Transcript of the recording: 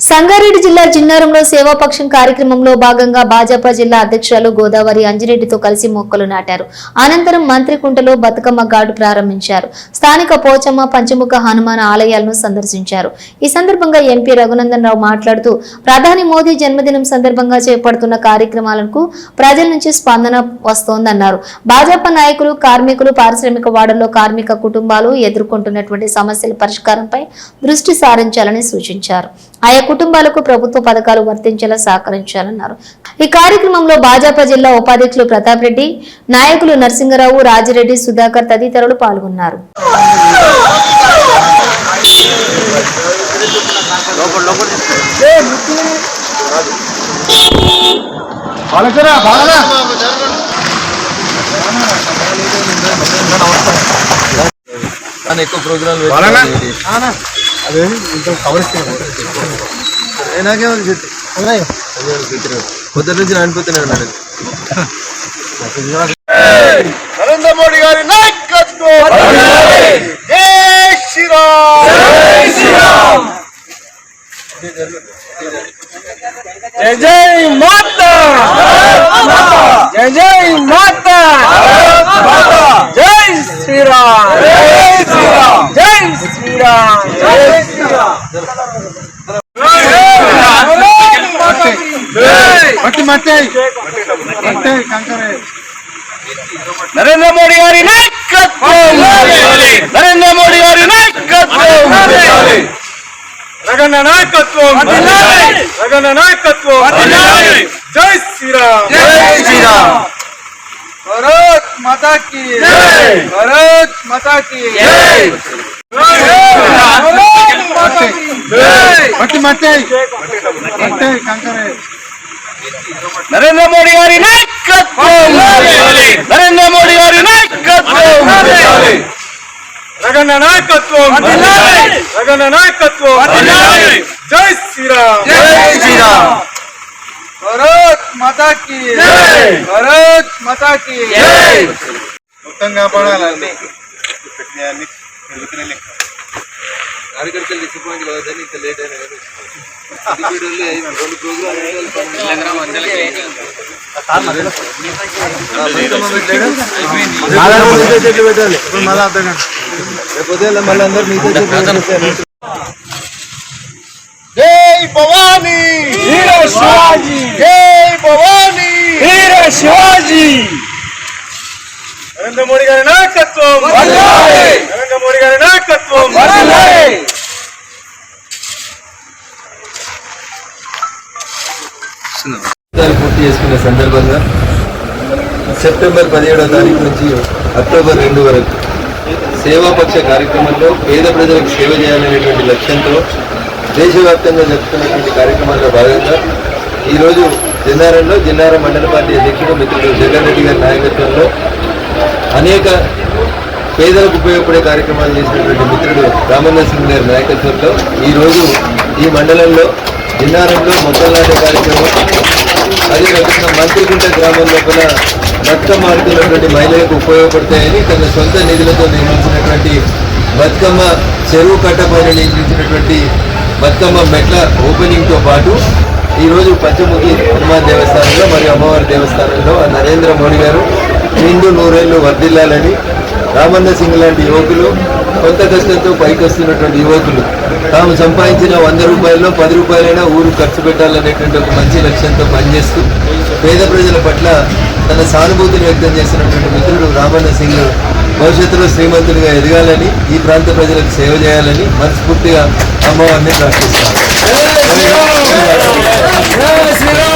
సంగారెడ్డి జిల్లా జిన్నారంలో సేవాపక్షం కార్యక్రమంలో భాగంగా భాజపా జిల్లా అధ్యక్షురాలు గోదావరి అంజిరెడ్డితో కలిసి మొక్కలు నాటారు. అనంతరం మంత్రి కుంటలో బతుకమ్మ ఘాటు ప్రారంభించారు. స్థానిక పోచమ్మ పంచముఖ హనుమాన్ ఆలయాలను సందర్శించారు. ఈ సందర్భంగా ఎంపీ రఘునందన్ రావు మాట్లాడుతూ ప్రధాని మోదీ జన్మదినం సందర్భంగా చేపడుతున్న కార్యక్రమాలకు ప్రజల నుంచి స్పందన వస్తోందన్నారు. భాజపా నాయకులు కార్మికులు పారిశ్రామిక వాడల్లో కార్మిక కుటుంబాలు ఎదుర్కొంటున్నటువంటి సమస్యల పరిష్కారంపై దృష్టి సారించాలని సూచించారు. ఆయా కుటుంబాలకు ప్రభుత్వ పథకాలు వర్తించేలా సహకరించాలన్నారు ఈ కార్యక్రమంలో భాజపా జిల్లా ఉపాధ్యక్షులు ప్రతాప్ రెడ్డి నాయకులు నరసింగరావు రాజిరెడ్డి సుధాకర్ తదితరులు పాల్గొన్నారు ఎక్కువ ప్రోగ్రామ్ బాలనా అదే ఇంత కవర్ ఇస్తాను నాకేమో చెట్టు పొద్దున్న నుంచి అనిపోతున్నాడు మేడం. నరేంద్ర మోడీ గారి నాయకత్వం! జై శ్రీరామ్! జై జై మాతా! జై జై మాతా! జై శ్రీరామ్! జై శ్రీరామ్! జై శ్రీరామ్! మట్టి నరేంద్ర మోడీ గారి నాయకత్వం నరేంద్ర మోడీ గారి నాయకత్వం రగన్న నాయకత్వం రగన్న నాయకత్వం జై శ్రీరామ్ జై శ్రీరామ్ భారత్ మాతా కి భారత్ మాతా కి మట్టి మట్టి మట్టి కంకరే నరేంద్ర మోడీ గారి నాయకత్వం! నరేంద్ర మోడీ గారి నాయకత్వం! రగన్న నాయకత్వం! రగన్న నాయకత్వం! జై శ్రీరామ్! జై శ్రీరామ్! భారత్ మాతా కి భారత్ మాతా కి మొత్తం కాపాడాలి అన్ని పెరుగుతూనే లెక్క కార్యకర్తలు డిసప్పాయింట్ కావద్దని ఇంత లేట్ అయినా కానీ జై భవానీ వీర శివాజీ జై భవానీ వీర శివాజీ నరేంద్ర మోడీ గారి నాయకత్వం. నరేంద్ర మోడీ గారి నాయకత్వం. చేసుకునే సందర్భంగా సెప్టెంబర్ పదిహేడవ తారీఖు నుంచి అక్టోబర్ రెండు వరకు సేవాపక్ష కార్యక్రమంలో పేద ప్రజలకు సేవ చేయాలనేటువంటి లక్ష్యంతో దేశవ్యాప్తంగా జరుపుతున్నటువంటి కార్యక్రమాల్లో భాగంగా ఈరోజు జిన్నారంలో జిన్నారం మండల పార్టీ అధ్యక్షుడు మిత్రుడు జగన్ రెడ్డి గారి నాయకత్వంలో అనేక పేదలకు ఉపయోగపడే కార్యక్రమాలు చేసినటువంటి మిత్రుడు రామన్న సింగ్ గారి నాయకత్వంలో ఈరోజు ఈ మండలంలో జిన్నారంలో మొక్కలు నాటే కార్యక్రమం అదేవిధంగా రకంగా మంత్రికుంట గ్రామం లోపల బతుకమ్మ ఆడుతున్నటువంటి మహిళలకు ఉపయోగపడతాయని తన సొంత నిధులతో నిర్మించినటువంటి బతుకమ్మ చెరువు కట్టపైన నిర్మించినటువంటి బతుకమ్మ మెట్ల ఓపెనింగ్తో పాటు ఈరోజు పంచముఖి హనుమాన్ దేవస్థానంలో మరియు అమ్మవారి దేవస్థానంలో నరేంద్ర మోడీ గారు నిండు నూరేళ్ళు వర్ధిల్లాలని రామన్న సింగ్ లాంటి యువకులు కొంత కష్టంతో పైకి వస్తున్నటువంటి యువకులు తాము సంపాదించిన వంద రూపాయల్లో పది రూపాయలైనా ఊరు ఖర్చు పెట్టాలనేటువంటి ఒక మంచి లక్ష్యంతో పనిచేస్తూ పేద ప్రజల పట్ల తన సానుభూతిని వ్యక్తం చేసినటువంటి మిత్రుడు రామన్న సింగ్ భవిష్యత్తులో శ్రీమంతుడిగా ఎదగాలని ఈ ప్రాంత ప్రజలకు సేవ చేయాలని మనస్ఫూర్తిగా అమ్మవారిని ప్రార్థిస్తాను